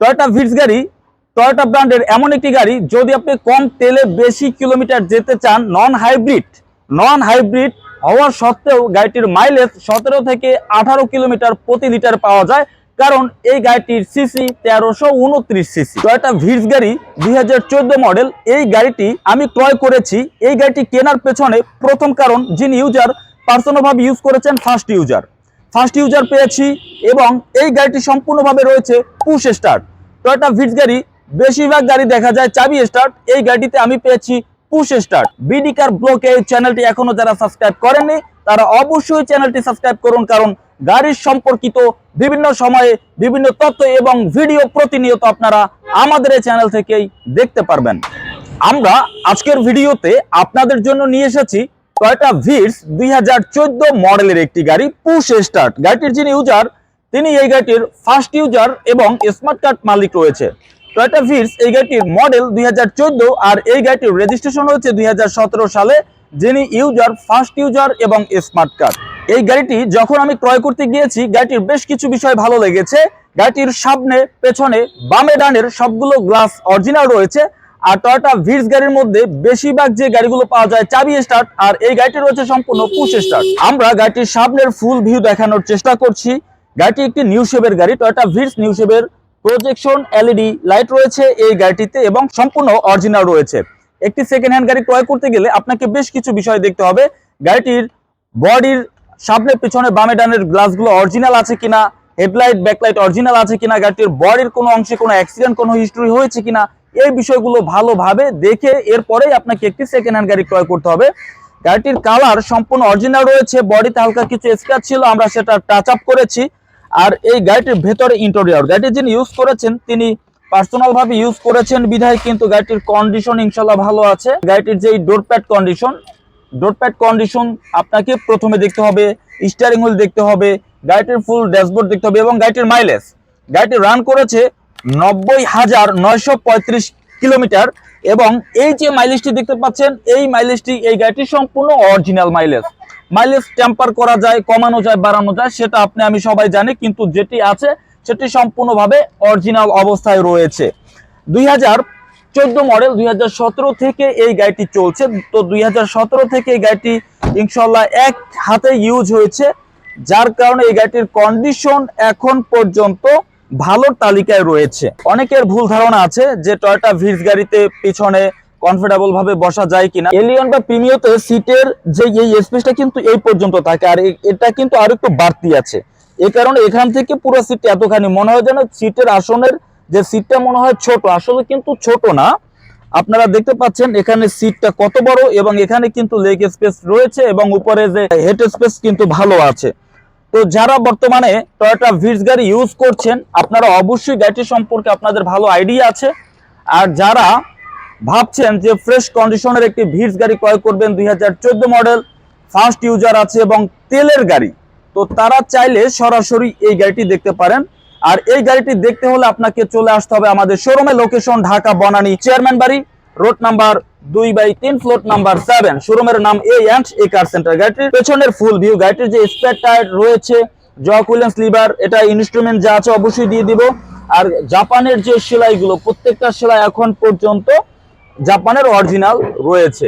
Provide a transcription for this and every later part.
Toyota Vitz গাড়ি Toyota ব্র্যান্ডের এমন একটি গাড়ি, যদি আপনি কম তেলে বেশি কিলোমিটার যেতে চান নন হাইব্রিড নন হাইব্রিড হওয়ার সত্ত্বেও গাড়িটির মাইলেজ সতেরো থেকে আঠারো কিলোমিটার প্রতি লিটার পাওয়া যায়, কারণ এই গাড়িটির সিসি তেরোশো উনত্রিশ সিসি টয়োটা ভিটস গাড়ি দুই হাজার চোদ্দ মডেল এই গাড়িটি আমি ক্রয় করেছি, এই গাড়িটি কেনার পেছনে প্রথম কারণ যিনি ইউজার পার্সোনালভাবে ইউজ করেছেন ফার্স্ট ইউজার ফার্স্ট ইউজার পেয়েছি এবং এই গাড়িটি সম্পূর্ণভাবে রয়েছে পুশ স্টার্ট টয়োটা ভিটস গাড়ি বেশিরভাগ গাড়ি দেখা যায় চাবি স্টার্ট এই গাড়িতে আমি পেয়েছি পুশ স্টার্ট বিডি কার ব্লকে এই চ্যানেলটি এখনও যারা সাবস্ক্রাইব করেননি, তারা অবশ্যই চ্যানেলটি সাবস্ক্রাইব করুন, কারণ গাড়ির সম্পর্কিত বিভিন্ন সময়ে বিভিন্ন তথ্য এবং ভিডিও প্রতিনিয়ত আপনারা আমাদের এই চ্যানেল থেকেই দেখতে পারবেন। আমরা আজকের ভিডিওতে আপনাদের জন্য নিয়ে এসেছি টয়োটা ভিটস দুই হাজার চোদ্দ মডেলের একটি গাড়ি পুশ স্টার্ট গাড়িটির যিনি ইউজার তিনি এই গাড়িটির ফার্স্ট ইউজার এবং স্মার্ট কার্ড মালিক রয়েছে। টয়টা ভিটস এই গাড়িটির মডেল দুই হাজার চোদ্দ আর এই গাড়িটির রেজিস্ট্রেশন হয়েছে দুই হাজার সতেরো সালে, যিনি ইউজার ফার্স্ট ইউজার এবং স্মার্ট কার্ড এই গাড়িটি যখন আমি ক্রয় করতে গিয়েছি, গাড়িটির বেশ কিছু বিষয় ভালো লেগেছে। গাড়িটির সামনে, পেছনে, বামে, ডানের সবগুলো গ্লাস অরিজিনাল রয়েছে। আর টয়টা ভিটস গাড়ির মধ্যে বেশিরভাগ যে গাড়িগুলো পাওয়া যায় চাবি স্টার্ট আর এই গাড়িটি রয়েছে সম্পূর্ণ পুশ স্টার্ট আমরা গাড়িটির সামনের ফুল ভিউ দেখানোর চেষ্টা করছি। গাড়িটি একটি নিউ শেপের গাড়ি টয়োটা ভিটস নিউ শেপের প্রজেকশন এলইডি লাইট রয়েছে এই গাড়িটিতে এবং সম্পূর্ণ অরিজিনাল রয়েছে। একটি সেকেন্ড হ্যান্ড গাড়ি ক্রয় করতে গেলে আপনাকে বেশ কিছু বিষয় দেখতে হবে। গাড়িটির বডির সামনে, পিছনে, বামে, ডানের গ্লাসগুলো অরিজিনাল আছে কিনা হেডলাইট ব্যাকলাইট অরিজিনাল আছে কিনা, গাড়িটির বডির কোনো অংশে কোনো অ্যাক্সিডেন্ট কোনো হিস্ট্রি হয়েছে কিনা, এই বিষয়গুলো ভালোভাবে দেখে এরপরেই আপনাকে একটি সেকেন্ড হ্যান্ড গাড়ি ক্রয় করতে হবে। গাড়িটির কালার সম্পূর্ণ অরিজিনাল রয়েছে বডিতে হালকা কিছু স্ক্র্যাচ ছিল, আমরা সেটা টাচ আপ করেছি। আর এই গাড়িটির ভেতরে ইন্টেরিয়র গাড়িটি যিনি ইউজ করেছেন, তিনি পার্সোনাল ভাবে ইউজ করেছেন বিধায় কিন্তু গাড়িটির কন্ডিশন ইনশাল্লাহ ভালো আছে। গাড়িটির যে door pad condition door pad condition আপনাকে প্রথমে দেখতে হবে স্টিয়ারিং হুইল দেখতে হবে, গাড়িটির ফুল ড্যাশবোর্ড দেখতে হবে এবং গাড়িটির মাইলেজ গাড়িটি রান করেছে নব্বই হাজার নয়শো পঁয়ত্রিশ কিলোমিটার এবং এই যে মাইলেজটি দেখতে পাচ্ছেন, এই মাইলেজটি এই গাড়িটি সম্পূর্ণ অরিজিনাল মাইলেজ মাইলেজ টেম্পার করা যায়, কমানো যায়, বাড়ানো যায়, সেটা আপনি, আমি সবাই জানি, কিন্তু যেটি আছে, সেটি সম্পূর্ণভাবে অরিজিনাল অবস্থায় রয়েছে। দুই চোদ্দ মডেল দুই হাজার সতেরো থেকে এই গাড়িটি চলছে। তো দুই হাজার সতেরো থেকে এই গাড়িটি ইনশাল্লাহ এক হাতে ইউজ হয়েছে, যার কারণে এই গাড়িটির কন্ডিশন এখন পর্যন্ত ভালো তালিকায় রয়েছে। অনেকের ভুল ধারণা আছে যে টয়টা ভিটস গাড়িতে পিছনে কমফোর্টেবল ভাবে বসা যায় কিনা। এলিয়ন বা প্রিমিওতে সিটের যে এই স্পেসটা কিন্তু এই পর্যন্ত থাকে, আর এটা কিন্তু আর একটু বাড়তি আছে। এই কারণে এখান থেকে পুরো সিট এতখানি, মনে হয় যেন সিটের আসনের যে সিটটা মনে হয় ছোট, আসলে কিন্তু ছোট না। আপনারা দেখতে পাচ্ছেন এখানে সিটটা কত বড় এবং এখানে কিন্তু লেগ স্পেস রয়েছে এবং উপরে যে হেড স্পেস কিন্তু ভালো আছে। তো যারা বর্তমানে টয়োটা ভিটস গাড়ি ইউজ করছেন, আপনারা অবশ্যই গাড়িটি সম্পর্কে আপনাদের ভালো আইডিয়া আছে। আর যারা ভাবছেন যে ফ্রেশ কন্ডিশনের একটি ভিটস গাড়ি ক্রয় করবেন দুই হাজার চোদ্দ মডেল ফার্স্ট ইউজার আছে এবং তেলের গাড়ি। তো তারা চাইলে সরাসরি এই গাড়িটি দেখতে পারেন। আর এই গাড়িটি দেখতে হলে আপনাকে চলে আসতে হবে আমাদের শোরুমে লোকেশন ঢাকা, বনানী চেয়ারম্যান বাড়ি রোড নাম্বার দুই বাই তিন ফ্লোর নাম্বার সেভেন শোরুমের নাম এ অ্যান্ড এ কার সেন্টার গাড়িটির। পেছনের ফুল ভিউ গাড়িটির যে স্পেয়ার টায়ার রয়েছে জক উইলিয়ামস লিভার, এটা ইনস্ট্রুমেন্ট যা আছে অবশ্যই দিয়ে দিব। আর জাপানের যে সেলাইগুলো, প্রত্যেকটা সেলাই এখন পর্যন্ত জাপানের অরিজিনাল রয়েছে।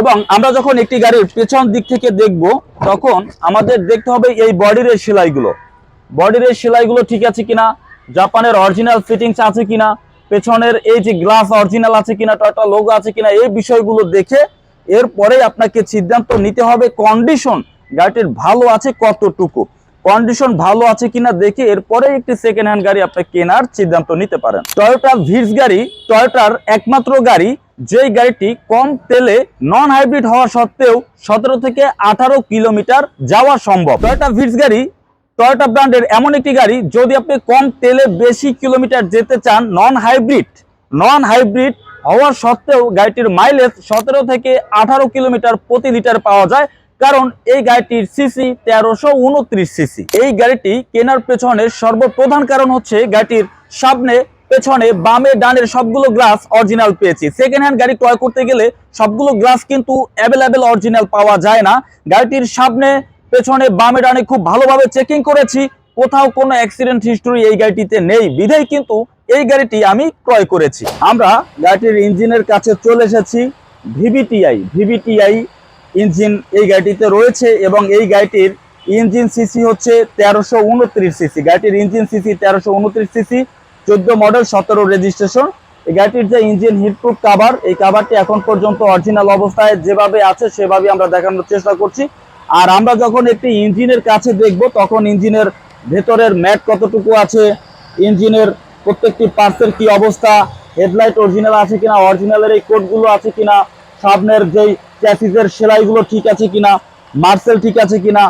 এবং আমরা যখন একটি গাড়ির পেছন দিক থেকে দেখব, তখন আমাদের দেখতে হবে এই বডির সেলাইগুলো। বডির সেলাইগুলো ঠিক আছে কিনা? জাপানের অরিজিনাল ফিটিংস আছে কিনা? পেছনের এই যে গ্লাস অরিজিনাল আছে কিনা? টয়টা লোগো আছে কিনা? এই বিষয়গুলো দেখে এরপরেই আপনাকে সিদ্ধান্ত নিতে হবে কন্ডিশন গাড়িটির ভালো আছে কতটুকু। কন্ডিশন ভালো আছে কিনা দেখে এরপরে একটি সেকেন্ড হ্যান্ড গাড়ি আপনি কেনার সিদ্ধান্ত নিতে পারেন। টয়োটা ভিটস গাড়ি টয়োটার একমাত্র গাড়ি, যেই গাড়িটি কম তেলে নন হাইব্রিড হওয়া সত্ত্বেও সতেরো থেকে আঠারো কিলোমিটার যাওয়া সম্ভব। টয়োটা ভিটস গাড়ি টয়োটা ব্র্যান্ডের এমন একটি গাড়ি, যদি আপনি কম তেলে বেশি কিলোমিটার যেতে চান নন হাইব্রিড নন হাইব্রিড হওয়ার সত্ত্বেও গাড়িটির মাইলেজ সতেরো থেকে আঠারো কিলোমিটার প্রতি লিটার পাওয়া যায়। কারণ এই গাড়িটির সিসি তেরোশো উনত্রিশ সিসি। এই গাড়িটি কেনার পেছনের সর্বপ্রধান কারণ হচ্ছে গাড়িটির সামনে, পেছনে, বামে ডানের সবগুলো গ্লাস অরিজিনাল পেয়েছি। সেকেন্ড হ্যান্ড গাড়ি ক্রয় করতে গেলে সবগুলো গ্লাস কিন্তু অ্যাভেলেবেল অরিজিনাল পাওয়া যায় না। গাড়িটির সামনে, পেছনে, বামে, ডানে খুব ভালোভাবে চেকিং করেছি। কোথাও কোনো অ্যাক্সিডেন্ট হিস্টোরি এই গাড়িটিতে নেই। বিধায় কিন্তু এই গাড়িটি আমি ক্রয় করেছি। আমরা গাড়িটির ইঞ্জিনের কাছে চলে এসেছি। ভিভিটিআই ভিভিটিআই ইঞ্জিন এই গাড়িটিতে রয়েছে এবং এই গাড়িটির ইঞ্জিন সিসি হচ্ছে তেরোশো উনত্রিশ সিসি। গাড়িটির ইঞ্জিন সিসি তেরোশো উনত্রিশ সিসি, চোদ্দ মডেল, সতেরো রেজিস্ট্রেশন। এই গাড়িটির যে ইঞ্জিন হিটপ্রুফ কাভার এই কাভারটি এখন পর্যন্ত অরিজিনাল অবস্থায় যেভাবে আছে সেভাবে আমরা দেখানোর চেষ্টা করছি। আর আমরা যখন একটি ইঞ্জিনের কাছে দেখব, তখন ইঞ্জিনের ভেতরের ম্যাট কতটুকু আছে, ইঞ্জিনের প্রত্যেকটি পার্টসের কি অবস্থা হেডলাইট অরিজিনাল আছে কিনা অরিজিনালের এই কোডগুলো আছে কিনা, সামনের যেই চ্যাসিসের সেলাইগুলো ঠিক আছে কিনা, মার্সেল ঠিক আছে কিনা,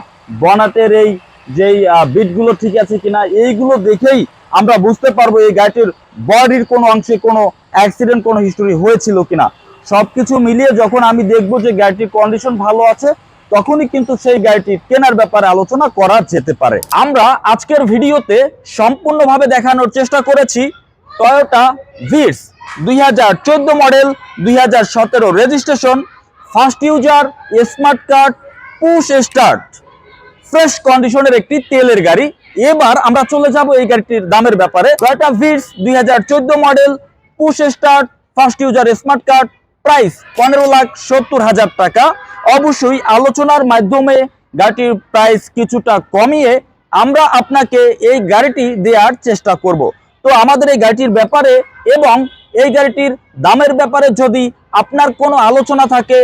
বনাটের এই যেই বিটগুলো ঠিক আছে কিনা, এইগুলো দেখেই আমরা বুঝতে পারব এই গাড়িটির বডির কোনো অংশে কোনো অ্যাক্সিডেন্ট, কোনো হিস্টোরি হয়েছিল কিনা। সবকিছু মিলিয়ে যখন আমি দেখব যে গাড়িটির কন্ডিশন ভালো আছে, তখনই কিন্তু সেই গাড়িটি কেনার ব্যাপারে আলোচনা করা যেতে পারে। আমরা আজকের ভিডিওতে সম্পূর্ণভাবে দেখানোর চেষ্টা করেছি টয়োটা ভিটস দুই হাজার চোদ্দ মডেল, দুই হাজার সতেরো registration first user, smart card, push start. Fresh কন্ডিশনের একটি তেলের গাড়ি। এবার আমরা চলে যাব এই গাড়িটির দামের ব্যাপারে। টয়োটা ভিটস দুই হাজার চোদ্দ model push start, first user, smart card, price পনেরো লাখ সত্তর হাজার টাকা। অবশ্যই আলোচনার মাধ্যমে গাড়িটির প্রাইস কিছুটা কমিয়ে আমরা আপনাকে এই গাড়িটি দেওয়ার চেষ্টা করব। তো আমাদের এই গাড়িটির ব্যাপারে এবং এই গাড়িটির দামের ব্যাপারে যদি আপনার কোনো আলোচনা থাকে,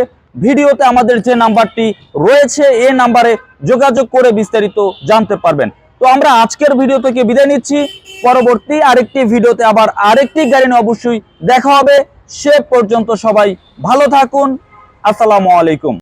ভিডিওতে আমাদের যে নাম্বারটি রয়েছে এ নাম্বারে যোগাযোগ করে বিস্তারিত জানতে পারবেন। তো আমরা আজকের ভিডিও থেকে বিদায় নিচ্ছি। পরবর্তী আরেকটি ভিডিওতে আবার আরেকটি গাড়ি নিয়ে অবশ্যই দেখা হবে। সে পর্যন্ত সবাই ভালো থাকুন। আসসালামু আলাইকুম।